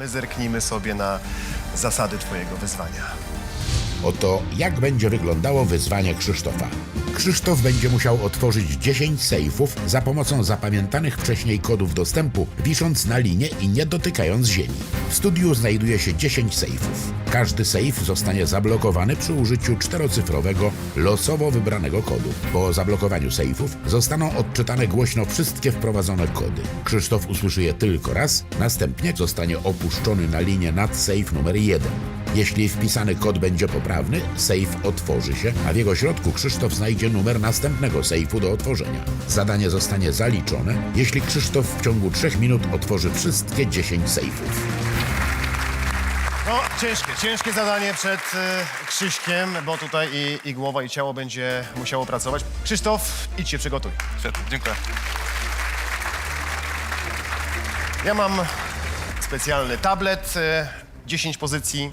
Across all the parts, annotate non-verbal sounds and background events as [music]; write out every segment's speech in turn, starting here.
My zerknijmy sobie na zasady twojego wyzwania. Oto jak będzie wyglądało wyzwanie Krzysztofa. Krzysztof będzie musiał otworzyć 10 sejfów za pomocą zapamiętanych wcześniej kodów dostępu, wisząc na linie i nie dotykając ziemi. W studiu znajduje się 10 sejfów. Każdy sejf zostanie zablokowany przy użyciu czterocyfrowego, losowo wybranego kodu. Po zablokowaniu sejfów zostaną odczytane głośno wszystkie wprowadzone kody. Krzysztof usłyszy je tylko raz, następnie zostanie opuszczony na linię nad sejf numer 1. Jeśli wpisany kod będzie poprawny, sejf otworzy się, a w jego środku Krzysztof znajdzie numer następnego sejfu do otworzenia. Zadanie zostanie zaliczone, jeśli Krzysztof w ciągu 3 minut otworzy wszystkie 10 sejfów. No, ciężkie, ciężkie zadanie przed e, Krzyśkiem, bo tutaj i, i głowa, i ciało będzie musiało pracować. Krzysztof, idź się przygotuj. Świetnie, dziękuję. Ja mam specjalny tablet, e, 10 pozycji,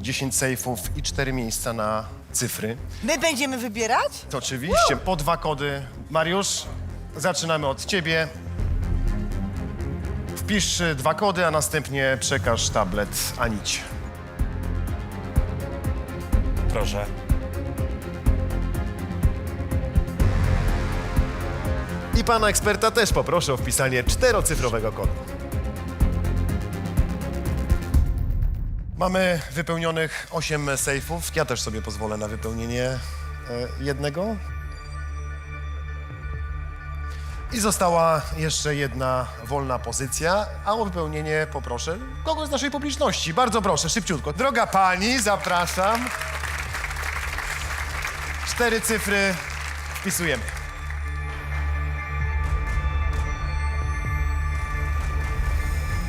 10 sejfów i 4 miejsca na cyfry. My będziemy wybierać? To oczywiście po dwa kody. Mariusz, zaczynamy od ciebie. Wpisz dwa kody, a następnie przekaż tablet Anić. Proszę. I pana eksperta też poproszę o wpisanie czterocyfrowego kodu. Mamy wypełnionych 8 sejfów. Ja też sobie pozwolę na wypełnienie e, jednego. I została jeszcze jedna wolna pozycja, a o wypełnienie poproszę kogoś z naszej publiczności. Bardzo proszę, szybciutko. Droga pani, zapraszam. Cztery cyfry wpisujemy.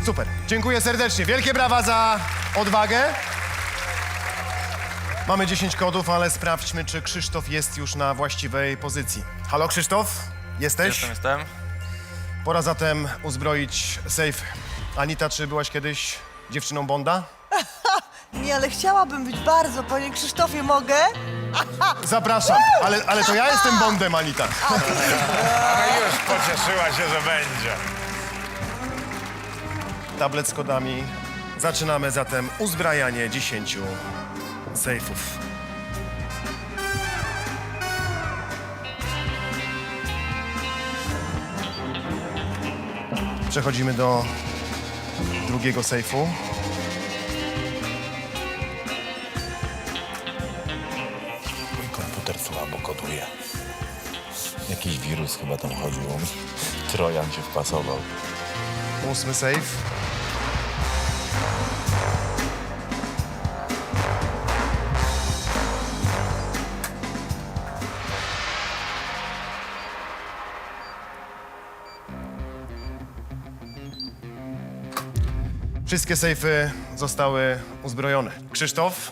Super. Dziękuję serdecznie. Wielkie brawa za odwagę. Mamy 10 kodów, ale sprawdźmy, czy Krzysztof jest już na właściwej pozycji. Halo Krzysztof? Jesteś? Jestem, jestem. Pora zatem uzbroić safe. Anita, czy byłaś kiedyś dziewczyną Bonda? [laughs] Nie, ale chciałabym być bardzo. Panie Krzysztofie, mogę? [laughs] Zapraszam. Ale, ale to ja [laughs] jestem Bondem, Anita. No już pocieszyła się, że będzie. Tablet z kodami. Zaczynamy zatem uzbrajanie 10 sejfów. Przechodzimy do drugiego sejfu. Mój komputer słabo koduje. Jakiś wirus chyba tam chodził. Trojan się wpasował. Ósmy sejf. Wszystkie sejfy zostały uzbrojone. Krzysztof?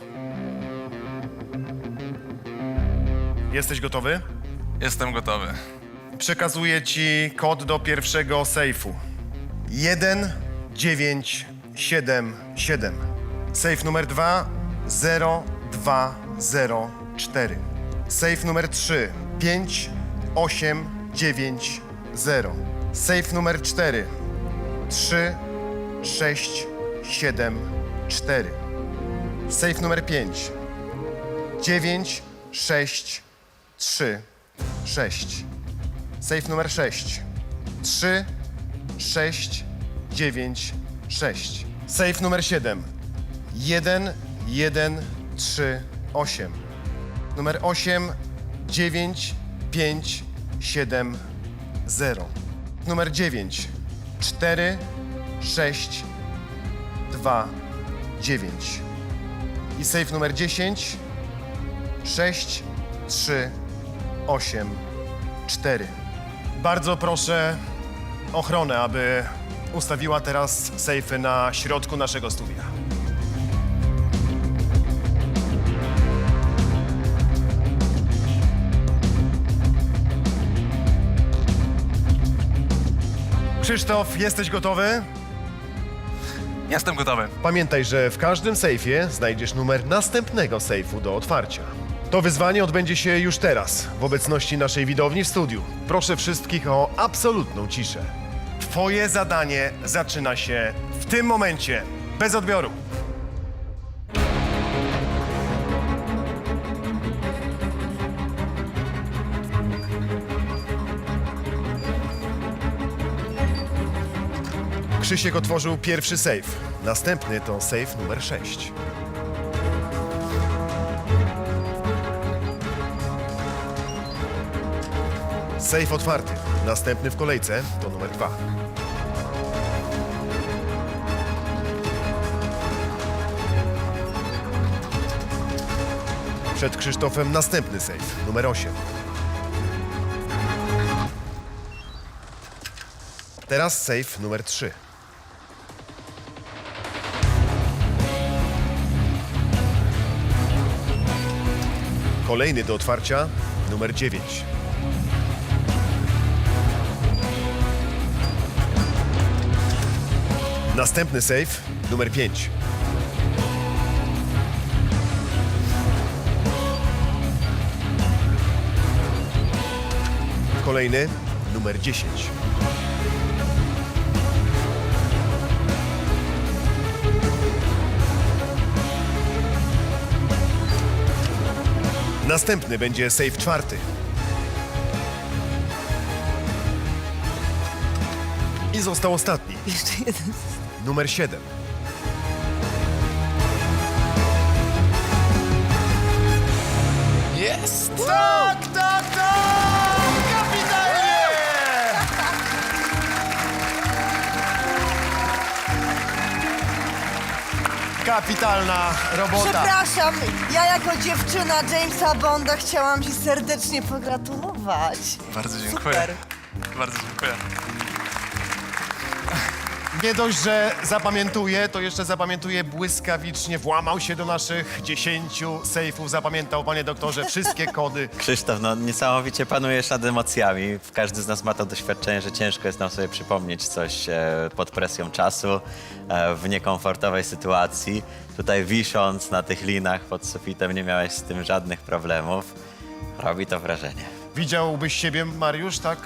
Jesteś gotowy? Jestem gotowy. Przekazuję ci kod do pierwszego sejfu. 1 9 7 7. Sejf numer 2 0 2 0 4. Sejf numer 3 5 8 9 0. Sejf numer 4 3 6 7 4. Sejf numer 5 9 6 3 6. Safe numer 6. 3, 6, 9, 6. Safe numer 7. 1, 1, 3, 8. Numer 8, 9, 5, 7, 0. Numer 9. 4, 6, 2, 9. I safe numer 10. 6, 3, 8, 4. Bardzo proszę ochronę, aby ustawiła teraz sejfy na środku naszego studia. Krzysztof, jesteś gotowy? Jestem gotowy. Pamiętaj, że w każdym sejfie znajdziesz numer następnego sejfu do otwarcia. To wyzwanie odbędzie się już teraz, w obecności naszej widowni w studiu. Proszę wszystkich o absolutną ciszę. Twoje zadanie zaczyna się w tym momencie. Bez odbioru. Krzysiek otworzył pierwszy safe. Następny to safe numer 6. Safe otwarty. Następny w kolejce to numer 2. Przed Krzysztofem następny safe, numer 8. Teraz safe numer 3. Kolejny do otwarcia, numer 9. Następny safe, numer 5. Kolejny, numer 10. Następny będzie safe czwarty. I został ostatni, Jeszcze jeden. numer 7. Kapitalna robota. Przepraszam, ja jako dziewczyna Jamesa Bonda chciałam ci serdecznie pogratulować. Bardzo dziękuję. Super. Bardzo dziękuję. Nie dość, że zapamiętuje, to jeszcze zapamiętuje błyskawicznie. Włamał się do naszych 10 sejfów. Zapamiętał, panie doktorze, wszystkie kody. [laughs] Krzysztof, no niesamowicie panujesz nad emocjami. Każdy z nas ma to doświadczenie, że ciężko jest nam sobie przypomnieć coś e, pod presją czasu, e, w niekomfortowej sytuacji. Tutaj wisząc na tych linach pod sufitem nie miałeś z tym żadnych problemów. Robi to wrażenie. Widziałbyś siebie, Mariusz, tak?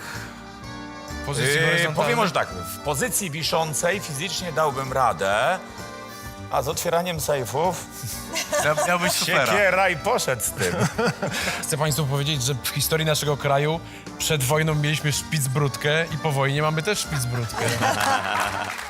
Pozycji Yy, horyzontalnej. powiem może tak, w pozycji wiszącej fizycznie dałbym radę, a z otwieraniem sejfów [laughs] Mia- Miałbyś supera. siekiera i poszedł z tym. [laughs] Chcę Państwu powiedzieć, że w historii naszego kraju przed wojną mieliśmy szpicbrudkę i po wojnie mamy też szpicbrudkę. [laughs]